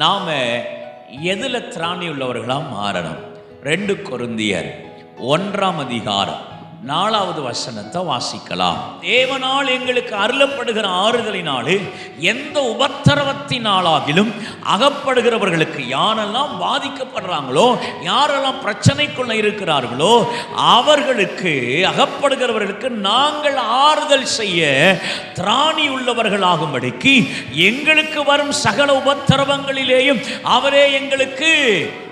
நாம் எதில் திராணி உள்ளவர்களாக மாறணும்? ரெண்டு கொருந்தியர் ஒன்றாம் அதிகாரம். நாலாவது வசனத்தை வாசிக்கலாம். தேவனால் எங்களுக்கு அருளப்படுகிற ஆறுதலினாலே எந்த உபத்திரவத்தினாலாகிலும் அகப்படுகிறவர்களுக்கு யாரெல்லாம் பாதிக்கப்படுறாங்களோ யாரெல்லாம் பிரச்சனைக்குள்ள இருக்கிறார்களோ அவர்களுக்கு அகப்படுகிறவர்களுக்கு நாங்கள் ஆறுதல் செய்ய திராணி உள்ளவர்களாகும்படிக்கு எங்களுக்கு வரும் சகல உபத்திரவங்களிலேயும் அவரே எங்களுக்கு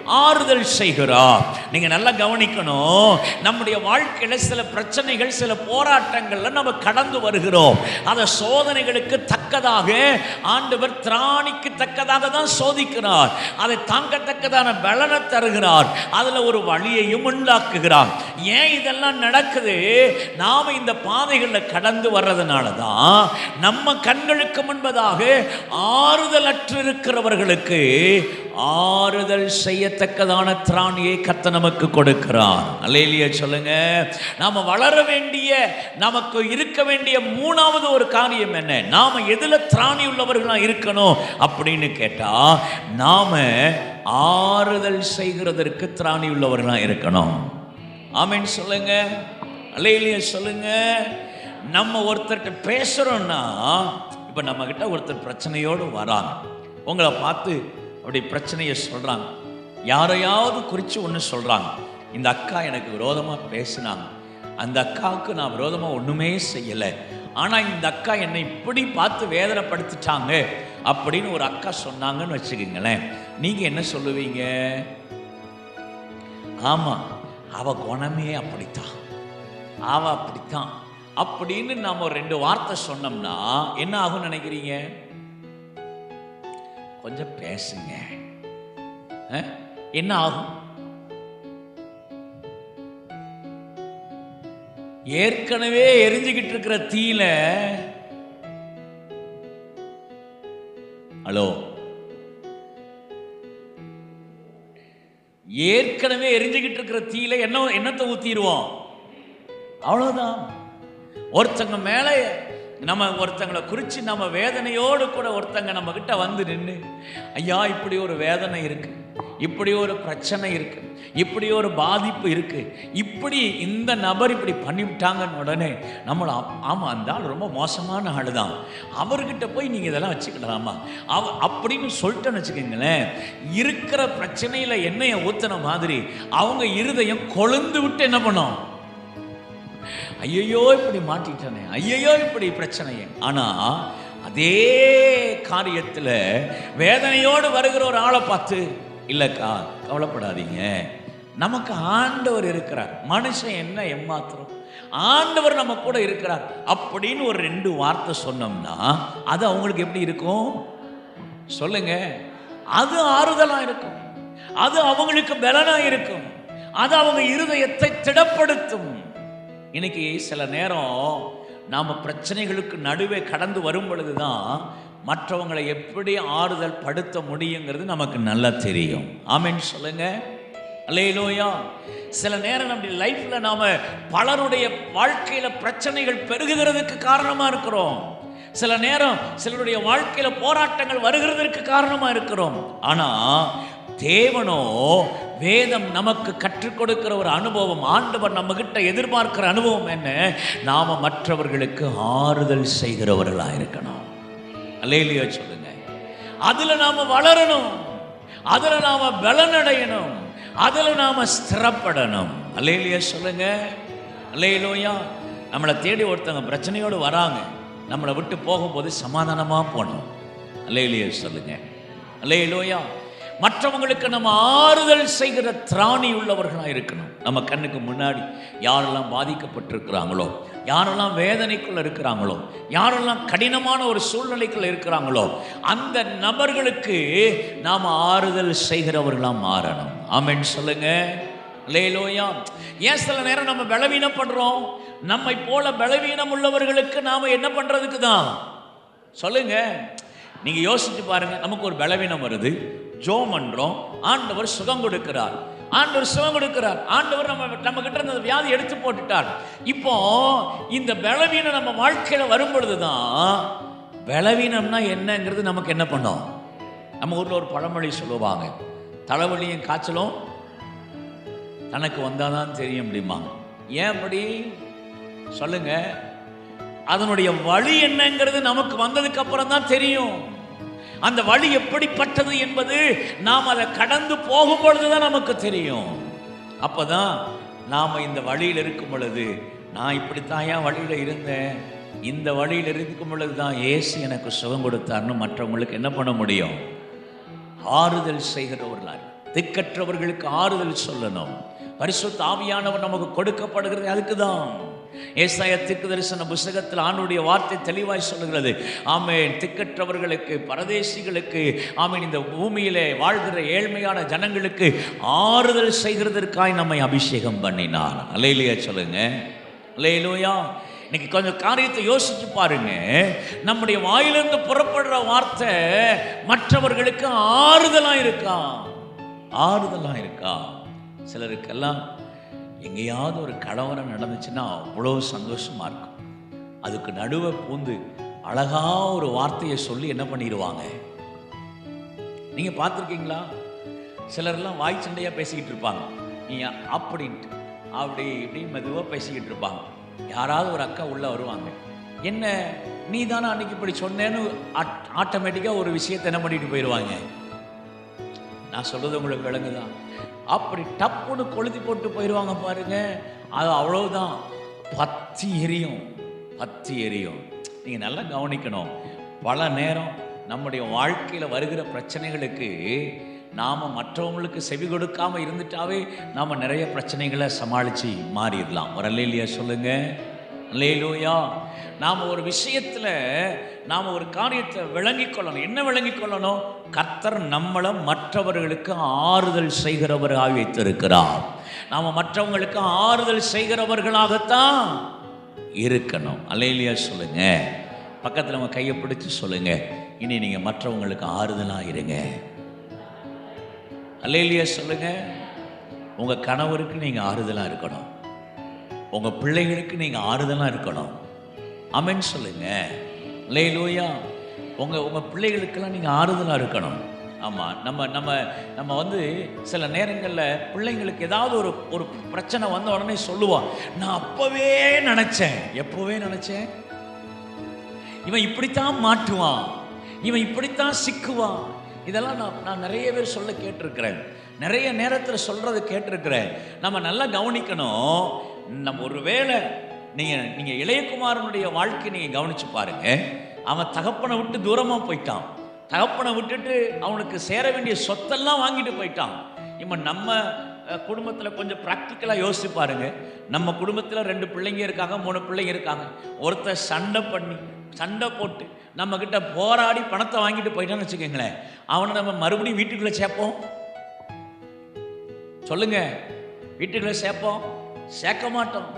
ஆறுதல் செய்கிறார். நீங்க நல்லா கவனிக்கணும். நம்முடைய வாழ்க்கையில சில பிரச்சனைகள் சில போராட்டங்கள்ல நம்ம கடந்து வருகிறோம். அந்த சோதனைகளுக்கு தக்கதாக ஆண்டவர் திராணிக்கு தக்கதாக தான் சோதிக்கிறார். அதை தாங்கத்தக்கதான பலனை தருகிறார். அதுல ஒரு வழியையும் உண்டாக்குகிறார். ஏன் இதெல்லாம் நடக்குது? நாம இந்த பாதைகளில் கடந்து வர்றதுனால தான் நம்ம கண்களுக்கு முன்பதாக ஆறுதலற்று இருக்கிறவர்களுக்கு ஆறுதல் செய்யத்தக்கதான திராணியை கத்த நமக்கு கொடுக்கிறார். அல்லேலிய சொல்லுங்க. நாம வளர வேண்டிய நமக்கு இருக்க வேண்டிய மூணாவது ஒரு காரியம் என்ன? நாம எதுல திராணி உள்ளவர்களா இருக்கணும்? அப்படி அப்படின்னு கேட்டா நாம ஆறுதல் செய்கிறதற்கு திராணி உள்ளவர்களாக இருக்கணும். ஆமேன்னு சொல்லுங்க. அல்லேலிய சொல்லுங்க. நம்ம ஒருத்தர்கிட்ட பேசுறோம்னா இப்ப நம்ம கிட்ட ஒருத்தர் பிரச்சனையோடு வராங்க. உங்களை பார்த்து அப்படி பிரச்சனையை சொல்றாங்க. யாரையாவது குறித்து ஒன்று சொல்றாங்க. இந்த அக்கா எனக்கு விரோதமாக பேசினாங்க. அந்த அக்காவுக்கு நான் விரோதமாக ஒன்றுமே செய்யலை. ஆனால் இந்த அக்கா என்னை இப்படி பார்த்து வேதனைப்படுத்திட்டாங்க. அப்படின்னு ஒரு அக்கா சொன்னாங்கன்னு வச்சுக்கோங்களேன். நீங்கள் என்ன சொல்லுவீங்க? ஆமாம் அவ குணமே அப்படித்தான். அவ அப்படித்தான். அப்படின்னு நம்ம ரெண்டு வார்த்தை சொன்னோம்னா என்ன ஆகும்னு நினைக்கிறீங்க? கொஞ்சம் பேசுங்க. என்ன ஆகும்? ஏற்கனவே எரிஞ்சுக்கிட்டு இருக்கிற தீயில ஹலோ. ஏற்கனவே எரிஞ்சுக்கிட்டு இருக்கிற தீயில என்ன என்னத்தை ஊத்திடுவோம்? அவ்வளவுதான். ஒருத்தங்க மேலே நம்ம ஒருத்தங்களை குறித்து நம்ம வேதனையோடு கூட ஒருத்தங்க நம்ம கிட்ட வந்து நின்று ஐயா இப்படி ஒரு வேதனை இருக்கு. இப்படி ஒரு பிரச்சனை இருக்கு. இப்படி ஒரு பாதிப்பு இருக்கு. இப்படி இந்த நபர் இப்படி பண்ணிவிட்டாங்கன்னு உடனே நம்மள ஆமாம் அந்த ஆள் ரொம்ப மோசமான ஆள் தான் அவர்கிட்ட போய் நீங்கள் இதெல்லாம் வச்சுக்கலாமா அவ அப்படின்னு சொல்லிட்டேன்னு வச்சுக்கோங்களேன். இருக்கிற பிரச்சனையில் எண்ணெயை ஊத்துன மாதிரி அவங்க இருதயம் கொழுந்து விட்டு என்ன பண்ணும்? ஐயையோ இப்படி மாட்டிட்டனே. ஐயையோ இப்படி பிரச்சனையே. ஆனால் அதே காரியத்தில் வேதனையோடு வருகிற ஒரு ஆளை பார்த்து இல்லைக்கா கவலைப்படாதீங்க. நமக்கு ஆண்டவர் இருக்கிறார். மனுஷன் என்ன ஏமாத்துறோம்? ஆண்டவர் நம்ம கூட இருக்கிறார் அப்படின்னு ஒரு ரெண்டு வார்த்தை சொன்னோம்னா அது அவங்களுக்கு எப்படி இருக்கும்? சொல்லுங்க. அது ஆறுதலாக இருக்கும். அது அவங்களுக்கு பலனாக இருக்கும். அது அவங்க இருதயத்தை திடப்படுத்தும். இன்னைக்கு சில நேரம் நாம் பிரச்சனைகளுக்கு நடுவே கடந்து வரும் பொழுது தான் மற்றவங்களை எப்படி ஆறுதல் படுத்த முடியுங்கிறது நமக்கு நல்லா தெரியும். ஆமின்னு சொல்லுங்க. அல்லேலூயா. சில நேரம் நம்முடைய லைஃப்பில் நாம் பலருடைய வாழ்க்கையில் பிரச்சனைகள் பெருகுகிறதுக்கு காரணமாக இருக்கிறோம். சில நேரம் சிலருடைய வாழ்க்கையில் போராட்டங்கள் வருகிறதற்கு காரணமாக இருக்கிறோம். ஆனால் தேவனோ வேதம் நமக்கு கற்றுக் கொடுக்கிற ஒரு அனுபவம் ஆண்டவர் நம்ம கிட்ட எதிர்பார்க்கிற அனுபவம் என்ன? நாம் மற்றவர்களுக்கு ஆறுதல் செய்கிறவர்களாக இருக்கணும். அலையிலையோ சொல்லுங்க. அதுல நாம வளரணும். அதுல நாம பலனடையணும். அதுல நாம ஸ்திரப்படணும். அலையிலையோ சொல்லுங்க. அலையிலோயா நம்மளை தேடி ஒருத்தவங்க பிரச்சனையோடு வராங்க. நம்மளை விட்டு போகும்போது சமாதானமா போகணும். அலையிலையோ சொல்லுங்க. அலையிலோயா மற்றவங்களுக்கு நம்ம ஆறுதல் செய்கிற திராணி உள்ளவர்களாக இருக்கணும். நம்ம கண்ணுக்கு முன்னாடி யாரெல்லாம் பாதிக்கப்பட்டிருக்கிறாங்களோ யாரெல்லாம் வேதனைக்குள்ள இருக்கிறாங்களோ யாரெல்லாம் கடினமான ஒரு சூழ்நிலைக்குள்ள இருக்கிறாங்களோ அந்த நபர்களுக்கு நாம் ஆறுதல் செய்கிறவர்களாக மாறணும். ஆமென் சொல்லுங்க. லேலோயா ஏன் சில நேரம் நம்ம பலவீனப்படுறோம்? நம்மை போல பலவீனம் உள்ளவர்களுக்கு நாம என்ன பண்றதுக்கு தான்? சொல்லுங்க. நீங்க யோசிச்சு பாருங்க நமக்கு ஒரு பலவீனம் வருது. ஜோம் பண்றோம். ஆண்டவர் சுகம் கொடுக்கிறார். ஆண்டவர் சுகம் கொடுக்கிறார். ஆண்டவர் நம்ம நம்ம கிட்ட இருந்த வியாதி எடுத்து போட்டுட்டார். இப்போ இந்த பலவீனம் நம்ம வாழ்க்கையில் வரும் பொழுதுதான் பலவீனம்னா என்னங்கிறது நமக்கு என்ன பண்ணோம்? நம்ம ஊரில் ஒரு பழமொழி சொல்லுவாங்க. தலைவலியும் காய்ச்சலும் தனக்கு வந்தால் தான் தெரியும் அப்படிம்பாங்க. ஏன் அப்படி? சொல்லுங்க. அதனுடைய வழி என்னங்கிறது நமக்கு வந்ததுக்கு அப்புறம் தான் தெரியும். அந்த வழி எப்படிப்பட்டது என்பது நாம் அதை கடந்து போகும் பொழுதுதான் நமக்கு தெரியும். அப்போதான் நாம் இந்த வழியில் இருக்கும் பொழுது நான் இப்படித்தான் ஏன் வழியில் இருந்தேன்? இந்த வழியில் இருக்கும் பொழுது தான் ஏசு எனக்கு சுகம் கொடுத்தார்னு மற்றவங்களுக்கு என்ன பண்ண முடியும்? ஆறுதல் செய்கிறவர்களால் திக்கற்றவர்களுக்கு ஆறுதல் சொல்லணும். பரிசு தாவியானவர் நமக்கு கொடுக்கப்படுகிறது அதுக்கு தான் ஏசாய திக்கு தரிசன புஸ்தகத்தில் ஆணுடைய வார்த்தை தெளிவாய் சொல்கிறது ஆமேன். திக்கற்றவர்களுக்கு பரதேசிகளுக்கு ஆமேன் இந்த பூமியிலே வாழ்கிற ஏழ்மையான ஜனங்களுக்கு ஆறுதல் செய்கிறதற்காய் நம்மை அபிஷேகம் பண்ணினார். அலையிலேயே சொல்லுங்க. அலையிலோயா இன்னைக்கு கொஞ்சம் காரியத்தை யோசிச்சு பாருங்க. நம்முடைய வாயிலிருந்து புறப்படுற வார்த்தை மற்றவர்களுக்கு ஆறுதலாக இருக்கா ஆறுதலாக இருக்கா சிலருக்கெல்லாம் எங்கேயாவது ஒரு கலவரம் நடந்துச்சுன்னா அவ்வளோ சந்தோஷமா இருக்கும். அதுக்கு நடுவே பூந்து அழகா ஒரு வார்த்தையை சொல்லி என்ன பண்ணிடுவாங்க? நீங்கள் பார்த்துருக்கீங்களா? சிலர்லாம் வாய் சண்டையாக பேசிக்கிட்டு இருப்பாங்க. நீ அப்படின்ட்டு அப்படி இப்படி மெதுவாக பேசிக்கிட்டு இருப்பாங்க. யாராவது ஒரு அக்கா உள்ளே வருவாங்க. என்ன? நீ தானே அன்னைக்கு இப்படி சொன்னேன்னு ஆட்டோமேட்டிக்காக ஒரு விஷயத்தை என்ன பண்ணிட்டு போயிடுவாங்க? நான் சொல்கிறது உங்களுக்கு விளங்குதான் அப்படி டப்புன்னு கொளுத்தி போட்டு போயிடுவாங்க பாருங்க. அது அவ்வளவுதான். பத்தி எரியும். பத்தி எரியும். நீங்கள் நல்லா கவனிக்கணும். பல நேரம் நம்முடைய வாழ்க்கையில் வருகிற பிரச்சனைகளுக்கு நாம் மற்றவங்களுக்கு செவி கொடுக்காம இருந்துட்டாவே நாம் நிறைய பிரச்சனைகளை சமாளித்து மாறிடலாம். ஒரு அல்லையிலையா சொல்லுங்க. அல்லையிலூயா நாம் ஒரு விஷயத்தில் நாம் ஒரு காரியத்தை விளங்கிக் கொள்ளணும். என்ன விளங்கிக் கொள்ளணும்? கர்த்தர் நம்மளை மற்றவர்களுக்கு ஆறுதல் செய்கிறவராக வைத்திருக்கிறார். நாம் மற்றவங்களுக்கு ஆறுதல் செய்கிறவர்களாகத்தான் இருக்கணும். அல்லையிலையா சொல்லுங்க. பக்கத்தில் நம்ம கையை பிடிச்சி சொல்லுங்க. இனி நீங்கள் மற்றவங்களுக்கு ஆறுதலாக இருங்க. அல்லையிலையா சொல்லுங்க. உங்கள் கணவருக்கு நீங்கள் ஆறுதலாக இருக்கணும். உங்கள் பிள்ளைகளுக்கு நீங்கள் ஆறுதலாக இருக்கணும். அமேன்னு லே லேலூயா. உங்கள் உங்கள் பிள்ளைகளுக்கெல்லாம் நீங்கள் ஆறுதலாக இருக்கணும். ஆமாம் நம்ம நம்ம நம்ம வந்து சில நேரங்களில் பிள்ளைங்களுக்கு ஏதாவது ஒரு ஒரு பிரச்சனை வந்த உடனே சொல்லுவான் நான் அப்போவே நினச்சேன். எப்போவே நினச்சேன்? இவன் இப்படித்தான் மாட்டுவான் இவன் இப்படித்தான் சிக்குவான். இதெல்லாம் நான் நான் நிறைய பேர் சொல்ல கேட்டிருக்கிறேன். நிறைய நேரத்தில் சொல்கிறத கேட்டிருக்கிறேன். நம்ம நல்லா கவனிக்கணும். நம்ம ஒரு வேளை நீங்கள் நீங்கள் இளையகுமாரனுடைய வாழ்க்கையை நீங்கள் கவனித்து பாருங்கள் அவன் தகப்பனை விட்டு தூரமாக போயிட்டான். தகப்பனை விட்டுட்டு அவனுக்கு சேர வேண்டிய சொத்தெல்லாம் வாங்கிட்டு போயிட்டான். இவன் நம்ம குடும்பத்தில் கொஞ்சம் ப்ராக்டிக்கலாக யோசிச்சு பாருங்க. நம்ம குடும்பத்தில் ரெண்டு பிள்ளைங்க இருக்காங்க மூணு பிள்ளைங்க இருக்காங்க. ஒருத்தர் சண்டை பண்ணி சண்டை போட்டு நம்ம போராடி பணத்தை வாங்கிட்டு போயிட்டான்னு வச்சுக்கோங்களேன். அவனை நம்ம மறுபடியும் வீட்டுக்குள்ளே சேர்ப்போம். சொல்லுங்க. வீட்டுக்குள்ளே சேர்ப்போம். சேர்க்க மாட்டோம்.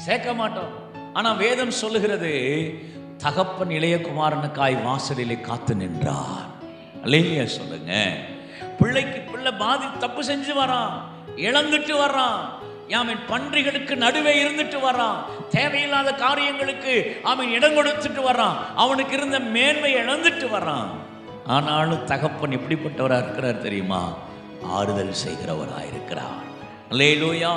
சேர்க்க மாட்டோம். ஆனா வேதம் சொல்லுகிறது தகப்பன் இளையகுமாரனுக்காய் வாசலிலே காத்து நின்றார். அல்லையா சொல்லுங்க. பிள்ளைக்கு பிள்ளை பாதி தப்பு செஞ்சு வரான் இழந்துட்டு வர்றான் ஆமீன் பன்றிகளுக்கு நடுவே இருந்துட்டு வர்றான் தேவையில்லாத காரியங்களுக்கு அவன் இடம் கொடுத்துட்டு வர்றான் அவனுக்கு இருந்த மேன்மை இழந்துட்டு வர்றான் ஆனாலும் தகப்பன் எப்படிப்பட்டவராக இருக்கிறார் தெரியுமா? ஆறுதல் செய்கிறவராக இருக்கிறான் அல்லேலூயா.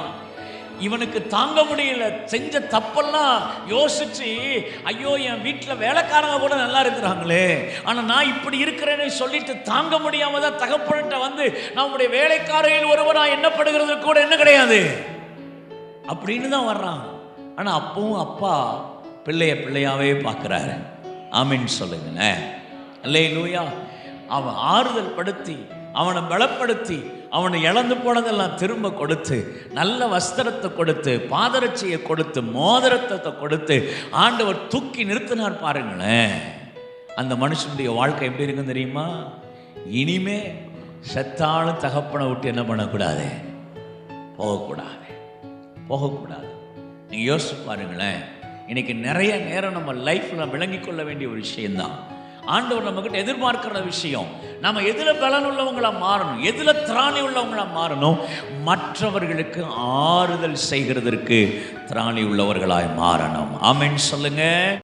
இவனுக்கு தாங்க முடியல. செஞ்ச தப்பெல்லாம் யோசிச்சு ஐயோ என் வீட்டில் வேலைக்காரங்க கூட நல்லா இருக்கிறாங்களே. ஆனால் நான் இப்படி இருக்கிறேன்னு சொல்லிட்டு தாங்க முடியாம தான் தகப்பன்கிட்ட வந்து நம்முடைய வேலைக்காரையில் ஒருவராக என்னப்படுகிறது கூட என்ன கிடையாது? அப்படின்னு தான் வர்றான். ஆனால் அப்பவும் அப்பா பிள்ளைய பிள்ளையாவே பார்க்குறாரு. ஆமின்னு சொல்லுங்களேன். அல்லே லூயா அவன் ஆறுதல் படுத்தி அவனை பலப்படுத்தி அவனை இழந்து போனதெல்லாம் திரும்ப கொடுத்து நல்ல வஸ்திரத்தை கொடுத்து பாதரட்சியை கொடுத்து மோதிரத்தை கொடுத்து ஆண்டவர் தூக்கி நிறுத்தினார் பாருங்களேன். அந்த மனுஷனுடைய வாழ்க்கை எப்படி இருக்கும் தெரியுமா? இனிமே செத்தாலும் தகப்பனை விட்டு என்ன பண்ணக்கூடாது? போகக்கூடாது. போகக்கூடாது. நீங்கள் யோசிச்சு பாருங்களேன். இன்னைக்கு நிறைய நேரம் நம்ம லைஃப்பில் விளங்கி கொள்ள வேண்டிய ஒரு விஷயம்தான். ஆண்டவர் நம்மகிட்ட எதிர்பார்க்கிற விஷயம். நம்ம எதில் பலன் உள்ளவங்களாக மாறணும்? எதில் திராணி உள்ளவங்களாக மாறணும்? மற்றவர்களுக்கு ஆறுதல் செய்கிறதற்கு திராணி உள்ளவர்களாய் மாறணும். ஆமென் சொல்லுங்கள்